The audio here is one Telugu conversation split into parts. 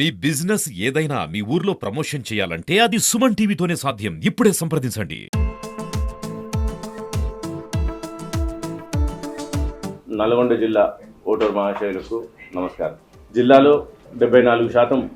మీ బిజినెస్ ఏదైనా మీ ఊర్లో ప్రమోషన్ చేయాలంటే అది సుమన్ టీవీతోనే సాధ్యం. ఇప్పుడే సంప్రదించండి. నల్గొండ జిల్లా ఓటర్ మహాశయులకు నమస్కారం. జిల్లాలో డెబ్బై నాలుగు శాతం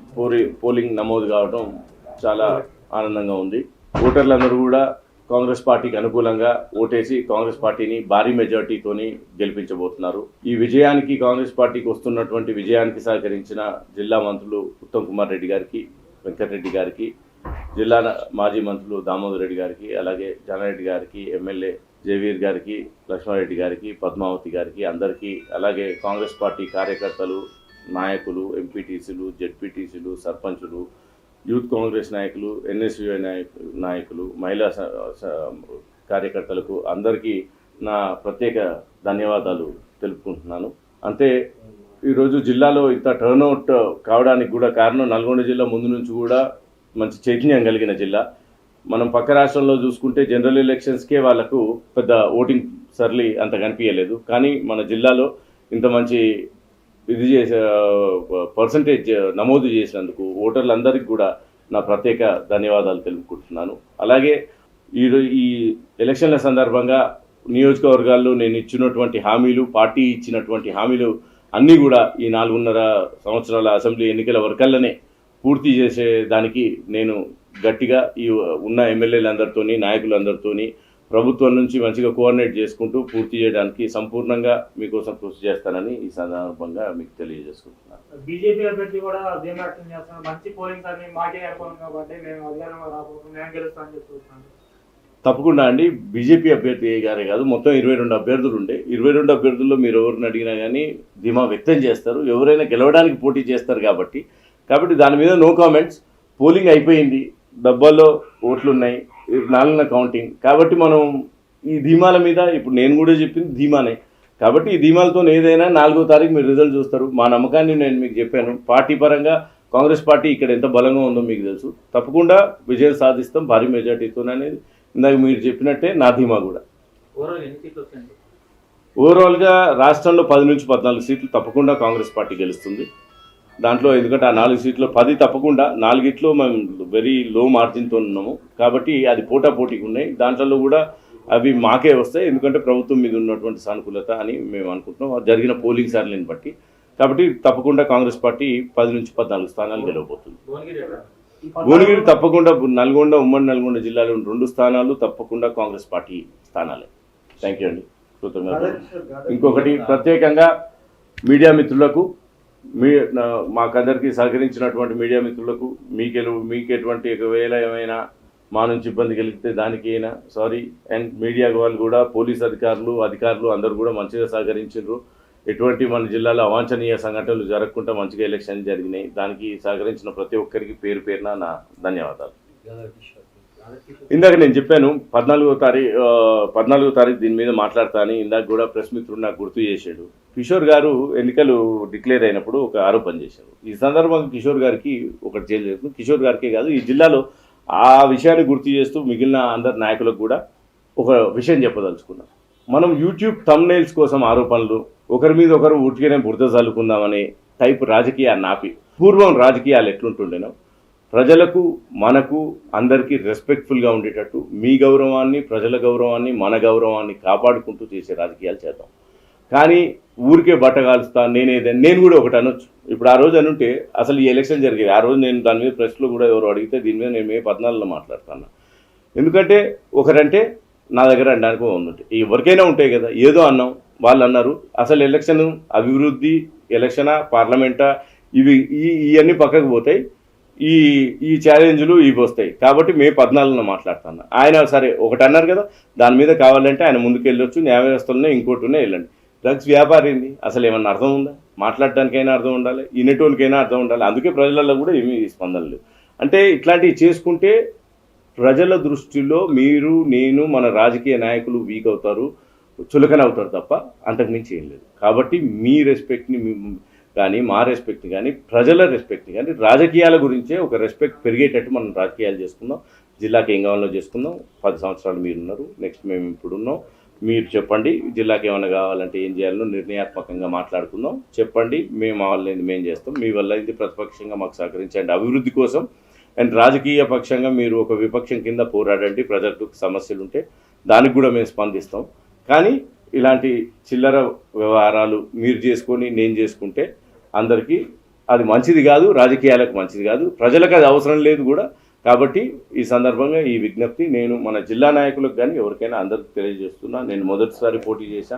పోలింగ్ నమోదు కావడం చాలా ఆనందంగా ఉంది. ఓటర్లందరూ కూడా కాంగ్రెస్ పార్టీకి అనుకూలంగా ఓటేసి కాంగ్రెస్ పార్టీని భారీ మెజార్టీతోని గెలిపించబోతున్నారు. ఈ విజయానికి కాంగ్రెస్ పార్టీకి వస్తున్నటువంటి విజయానికి సహకరించిన జిల్లా మంత్రులు ఉత్తమ్ కుమార్ రెడ్డి గారికి వెంకటరెడ్డి గారికి జిల్లా మాజీ మంత్రులు దామోదర్ రెడ్డి గారికి అలాగే జానారెడ్డి గారికి ఎమ్మెల్యే జయవీర్ గారికి లక్ష్మారెడ్డి గారికి పద్మావతి గారికి అందరికీ అలాగే కాంగ్రెస్ పార్టీ కార్యకర్తలు నాయకులు ఎంపీటీసీలు జెడ్పీటీసీలు సర్పంచులు యూత్ కాంగ్రెస్ నాయకులు ఎన్ఎస్యుఐ నాయకు నాయకులు మహిళా స- స- కార్యకర్తలకు అందరికీ నా ప్రత్యేక ధన్యవాదాలు తెలుపుకుంటున్నాను. అంతే ఈరోజు జిల్లాలో ఇంత టర్న్అవుట్ కావడానికి కూడా కారణం నల్గొండ జిల్లా ముందు నుంచి కూడా మంచి చైతన్యం కలిగిన జిల్లా. మనం పక్క రాష్ట్రంలో చూసుకుంటే జనరల్ ఎలక్షన్స్కే వాళ్ళకు పెద్ద ఓటింగ్ సర్లీ అంత కనిపించలేదు. కానీ మన జిల్లాలో ఇంత మంచి ఇది చేసే పర్సంటేజ్ నమోదు చేసినందుకు ఓటర్లందరికీ కూడా నా ప్రత్యేక ధన్యవాదాలు తెలుపుకుంటున్నాను. అలాగే ఈ ఈ ఎలక్షన్ల సందర్భంగా నియోజకవర్గాల్లో నేను ఇచ్చినటువంటి హామీలు పార్టీ ఇచ్చినటువంటి హామీలు అన్నీ కూడా ఈ నాలుగున్నర సంవత్సరాల అసెంబ్లీ ఎన్నికల వరకల్లనే పూర్తి చేసే దానికి నేను గట్టిగా ఈ ఉన్న ఎమ్మెల్యేలందరితోని నాయకులందరితోని ప్రభుత్వం నుంచి మంచిగా కోఆర్డినేట్ చేసుకుంటూ పూర్తి చేయడానికి సంపూర్ణంగా మీకోసం కృషి చేస్తానని ఈ సందర్భంగా మీకు తెలియజేసుకుంటున్నాను. బీజేపీ అభ్యర్థి కూడా అదేం చేస్తున్నారు. మంచి పోలింగ్ మాకే అనుకూలం కాబట్టి మేము అధికారంలో రాబోతున్నాం నేను గెలుస్తా అని చెప్తున్నాను తప్పకుండా అండి. బీజేపీ అభ్యర్థి గారే కాదు. మొత్తం ఇరవై రెండు అభ్యర్థులు ఉండే. ఇరవై రెండు అభ్యర్థుల్లో మీరు ఎవరిని అడిగినా కానీ ధీమా వ్యక్తం చేస్తారు. ఎవరైనా గెలవడానికి పోటీ చేస్తారు కాబట్టి. కాబట్టి దాని మీద నో కామెంట్స్. పోలింగ్ అయిపోయింది. డబ్బాల్లో ఓట్లు ఉన్నాయి నాలుగున కౌంటింగ్ కాబట్టి మనం ఈ ధీమాల మీద ఇప్పుడు నేను కూడా చెప్పింది ధీమానే. కాబట్టి ఈ ధీమాలతో ఏదైనా నాలుగో తారీఖు మీరు రిజల్ట్ చూస్తారు. మా నమ్మకాన్ని నేను మీకు చెప్పాను. పార్టీ పరంగా కాంగ్రెస్ పార్టీ ఇక్కడ ఎంత బలంగా ఉందో మీకు తెలుసు. తప్పకుండా విజయం సాధిస్తాం భారీ మెజార్టీతో అనేది ఇందాక మీరు చెప్పినట్టే నా ధీమా కూడా. ఓవరాల్గా రాష్ట్రంలో పది నుంచి పద్నాలుగు సీట్లు తప్పకుండా కాంగ్రెస్ పార్టీ గెలుస్తుంది. దాంట్లో ఎందుకంటే ఆ నాలుగు సీట్లు పది తప్పకుండా నాలుగిట్లో మేము వెరీ లో మార్జిన్తో ఉన్నాము. కాబట్టి అది పోటా పోటీకి ఉన్నాయి. దాంట్లో కూడా అవి మాకే వస్తాయి. ఎందుకంటే ప్రభుత్వం మీద ఉన్నటువంటి సానుకూలత అని మేము అనుకుంటున్నాం. జరిగిన పోలింగ్ సార్లను బట్టి. కాబట్టి తప్పకుండా కాంగ్రెస్ పార్టీ పది నుంచి పద్నాలుగు స్థానాలు గెలవబోతుంది. భువనగిరి తప్పకుండా నల్గొండ ఉమ్మడి నల్గొండ జిల్లాలో రెండు స్థానాలు తప్పకుండా కాంగ్రెస్ పార్టీ స్థానాలే. థ్యాంక్ యూ అండి. కృతజ్ఞతలు. ఇంకొకటి ప్రత్యేకంగా మీడియా మిత్రులకు మీ మాకందరికీ సహకరించినటువంటి మీడియా మిత్రులకు మీకెలు మీకు ఎటువంటి ఒకవేళ ఏమైనా మా నుంచి ఇబ్బంది కలిగితే దానికి అయినా సారీ అండ్ మీడియా వాళ్ళు కూడా పోలీస్ అధికారులు అధికారులు అందరూ కూడా మంచిగా సహకరించారు ఎటువంటి మన జిల్లాలో అవాంఛనీయ సంఘటనలు జరగకుండా మంచిగా ఎలక్షన్ జరిగినాయి. దానికి సహకరించిన ప్రతి ఒక్కరికి పేరు పేరున నా ధన్యవాదాలు. ఇందాక నేను చెప్పాను పద్నాలుగో తారీఖు పద్నాలుగో తారీఖు దీని మీద మాట్లాడతా అని ఇందాక కూడా ప్రెస్ మిత్రుడు నాకు గుర్తు చేశాడు. కిషోర్ గారు ఎన్నికలు డిక్లేర్ అయినప్పుడు ఒక ఆరోపణ చేశారు. ఈ సందర్భంగా కిషోర్ గారికి ఒకటి చేయలేదు కిషోర్ గారికే కాదు ఈ జిల్లాలో ఆ విషయాన్ని గుర్తు చేస్తూ మిగిలిన అందరి నాయకులకు కూడా ఒక విషయం చెప్పదలుచుకున్నాం. మనం యూట్యూబ్ తమ్నైల్స్ కోసం ఆరోపణలు ఒకరి మీద ఒకరు ఉట్టిగానే బురద చల్లుకుందామనే టైప్ రాజకీయాన్ని ఆపి పూర్వం రాజకీయాలు ఎట్లుంటుండేనో ప్రజలకు మనకు అందరికీ రెస్పెక్ట్ఫుల్గా ఉండేటట్టు మీ గౌరవాన్ని ప్రజల గౌరవాన్ని మన గౌరవాన్ని కాపాడుకుంటూ చేసే రాజకీయాలు చేద్దాం. కానీ ఊరికే బట్టగాలుస్తా నేనేదే నేను కూడా ఒకటి అనొచ్చు. ఇప్పుడు ఆ రోజు అనుంటే అసలు ఈ ఎలక్షన్ జరిగేది. ఆ రోజు నేను దాని మీద ప్రెస్లో కూడా ఎవరు అడిగితే దీని మీద నేను మే పద్నాలుగులో మాట్లాడుతాను. ఎందుకంటే ఒకరంటే నా దగ్గర అనడానికి ఉందంటే. ఎవరికైనా ఉంటాయి కదా ఏదో అన్నాం. వాళ్ళు అన్నారు అసలు ఎలక్షన్ అభివృద్ధి ఎలక్షనా పార్లమెంటా ఇవి ఇవన్నీ పక్కకు పోతాయి. ఈ ఈ ఛాలెంజ్లు ఇవి వస్తాయి. కాబట్టి మే పద్నాలుగున మాట్లాడుతాను ఆయన సరే ఒకటి అన్నారు కదా దాని మీద కావాలంటే ఆయన ముందుకు వెళ్ళొచ్చు న్యాయ వ్యవస్థలోనే ఇంకోటినే వెళ్ళండి. డ్రగ్స్ వ్యాపారింది అసలు ఏమన్నా అర్థం ఉందా? మాట్లాడటానికైనా అర్థం ఉండాలి ఇనేటోనికైనా అర్థం ఉండాలి. అందుకే ప్రజలలో కూడా ఏమీ స్పందన లేదు. అంటే ఇట్లాంటివి చేసుకుంటే ప్రజల దృష్టిలో మీరు నేను మన రాజకీయ నాయకులు వీక్ అవుతారు చులకన అవుతారు తప్ప అంతకుమించి ఏం లేదు. కాబట్టి మీ రెస్పెక్ట్ని మీ- కానీ మా రెస్పెక్ట్ కానీ ప్రజల రెస్పెక్ట్ కానీ రాజకీయాల గురించే ఒక రెస్పెక్ట్ పెరిగేటట్టు మనం రాజకీయాలు చేసుకుందాం. జిల్లాకి ఏం కావాలో చేసుకుందాం. పది సంవత్సరాలు మీరు ఉన్నారు నెక్స్ట్ మేము ఇప్పుడు ఉన్నాం మీరు చెప్పండి జిల్లాకి ఏమైనా కావాలంటే ఏం చేయాలో నిర్ణయాత్మకంగా మాట్లాడుకుందాం. చెప్పండి మేము మా వల్ల మేము చేస్తాం. మీ వల్ల ఇది ప్రతిపక్షంగా మాకు సహకరించండి. అభివృద్ధి కోసం అండ్ రాజకీయ పక్షంగా మీరు ఒక విపక్షం కింద పోరాడండి. ప్రజలకు సమస్యలు ఉంటే దానికి కూడా మేము స్పందిస్తాం. కానీ ఇలాంటి చిల్లర వ్యవహారాలు మీరు చేసుకొని నేను చేసుకుంటే అందరికీ అది మంచిది కాదు రాజకీయాలకు మంచిది కాదు. ప్రజలకు అది అవసరం లేదు కూడా. కాబట్టి ఈ సందర్భంగా ఈ విజ్ఞప్తి నేను మన జిల్లా నాయకులకు కానీ ఎవరికైనా అందరికీ తెలియజేస్తున్నా. నేను మొదటిసారి పోటీ చేశా.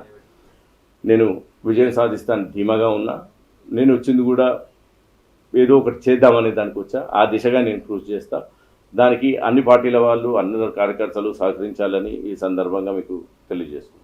నేను విజయం సాధిస్తాను ధీమాగా ఉన్నా. నేను వచ్చింది కూడా ఏదో ఒకటి చేద్దామనే దానికి వచ్చా. ఆ దిశగా నేను కృషి చేస్తా. దానికి అన్ని పార్టీల వాళ్ళు అన్ని కార్యకర్తలు సహకరించాలని ఈ సందర్భంగా మీకు తెలియజేస్తున్నాను